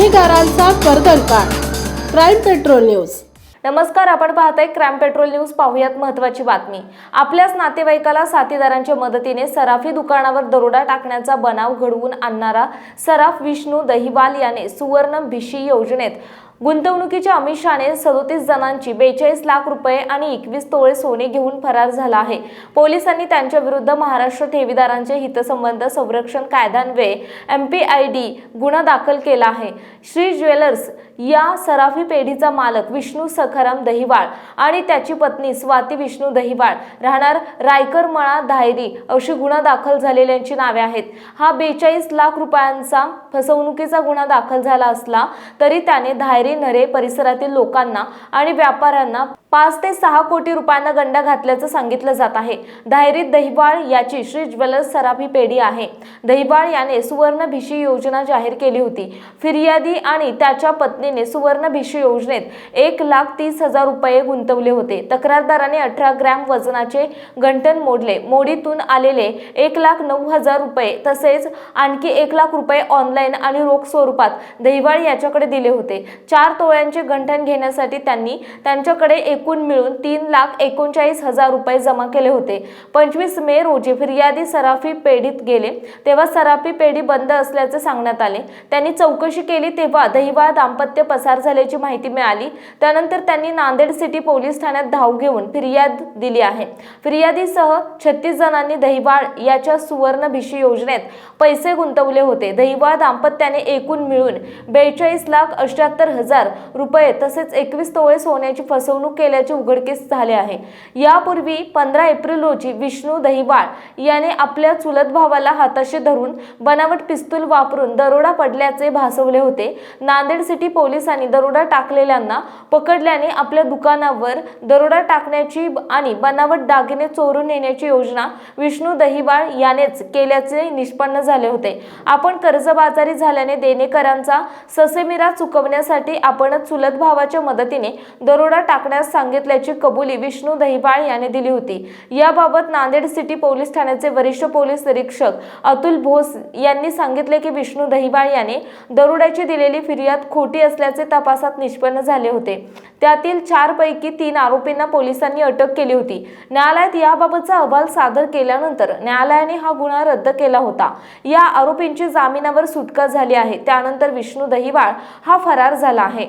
गुन्हेगारांचा कर्दनकाळ crime patrol news. नमस्कार आपण पाहताय क्राईम पेट्रोल न्यूज. पाहूयात महत्वाची बातमी. आपल्याच नातेवाईकाला साथीदारांच्या मदतीने सराफी दुकानावर दरोडा टाकण्याचा बनाव घडवून आणणारा सराफ विष्णू दहिवाल याने सुवर्ण भिशी योजनेत गुंतवणुकीच्या अमिषाने सदोतीस जणांची बेचाळीस लाख रुपये आणि एकवीस तोळे सोने घेऊन फरार झाला आहे. पोलिसांनी त्यांच्या विरुद्ध महाराष्ट्र ठेवीदारांचे हितसंबंध संरक्षण कायद्यान्वये एम पी आय डी गुन्हा दाखल केला आहे. श्री ज्वेलर्स या सराफी पेढीचा मालक विष्णू सखाराम दहिवाळ आणि त्याची पत्नी स्वाती विष्णू दहिवाळ राहणार रायकर मळा धायरी अशी गुन्हा दाखल झालेल्यांची नावे आहेत. हा बेचाळीस लाख रुपयांचा फसवणुकीचा गुन्हा दाखल झाला असला तरी त्याने धायरी नरे परिसरातील लोकांना आणि व्यापाऱ्यांना पाच ते सहा कोटी रुपयांना गंडा घातल्याचं सांगितलं जात आहे. धायरीत दहिवाळ याची श्री ज्वेलर्स सराफी पेढी आहे. दहिवाळ याने सुवर्ण भिशी योजना जाहीर केली होती. फिर्यादी आणि त्याच्या पत्नीने सुवर्ण भिशी योजनेत एक लाख तीस हजार रुपये गुंतवले होते. तक्रारदाराने अठरा ग्रॅम वजनाचे गंटन मोडले. मोडीतून आलेले एक लाख नऊ हजार रुपये तसेच आणखी एक लाख रुपये ऑनलाईन आणि रोख स्वरूपात दहिवाळ याच्याकडे दिले होते. चार तोळ्यांचे गंठन घेण्यासाठी त्यांनी त्यांच्याकडे एकूण मिळून तीन लाख एकोणचाळीस हजार रुपये जमा केले होते. पंचवीस मे रोजी फिर्यादी सराफी पेढीत गेले. तेव्हा सराफी पेढी बंद असल्याचे सांगण्यात आले. त्यांनी चौकशी केली तेव्हा दहिवाळ दाम्पत्य पसार झाल्याची माहिती मिळाली. त्यानंतर त्यांनी नांदेड सिटी पोलीस ठाण्यात धाव घेऊन फिर्याद दिली आहे. फिर्यादीसह छत्तीस जणांनी दहिवाळ याच्या सुवर्ण भिशी योजनेत पैसे गुंतवले होते. दहिवाळ दाम्पत्याने एकूण मिळून बेचाळीस लाख अठ्याहत्तर हजार रुपये तसेच एकवीस तोळे सोन्याची फसवणूक केली केल्याचे उघडकीस झाले आहे. यापूर्वी पंधरा एप्रिल रोजी विष्णू दहिवाळ याने आपल्या चुलत भावाला हाताशी धरून बनावट पिस्तूल वापरून दरोडा पडल्याचे भासवले होते. नांदेड सिटी पोलिसांनी दरोडा टाकलेल्यांना पकडल्याने आपल्या दुकानावर दरोडा टाकण्याची आणि बनावट दागिने चोरून नेण्याची योजना विष्णू दहिवाळ यानेच केल्याचे निष्पन्न झाले होते. आपण कर्जबाजारी झाल्याने देणेकरांचा ससेमिरा चुकवण्यासाठी आपण चुलत भावाच्या मदतीने दरोडा टाकण्यास सांगितल्याची कबुली विष्णू दहिवाळ याने दिली होती. याबाबत नांदेड सिटी पोलीस ठाण्याचे वरिष्ठ पोलीस निरीक्षक अतुल भोस यांनी सांगितले की विष्णू दहिवाळ याने दरोड्याची दिलेली फिर्याद खोटी असल्याचे तपासात निष्पन्न झाले होते. त्यातील चार पैकी तीन आरोपींना पोलिसांनी अटक केली होती. न्यायालयात याबाबतचा अहवाल सादर केल्यानंतर न्यायालयाने हा गुन्हा रद्द केला होता. या आरोपींची जामिनावर सुटका झाली आहे. त्यानंतर विष्णू दहिवाळ हा फरार झाला आहे.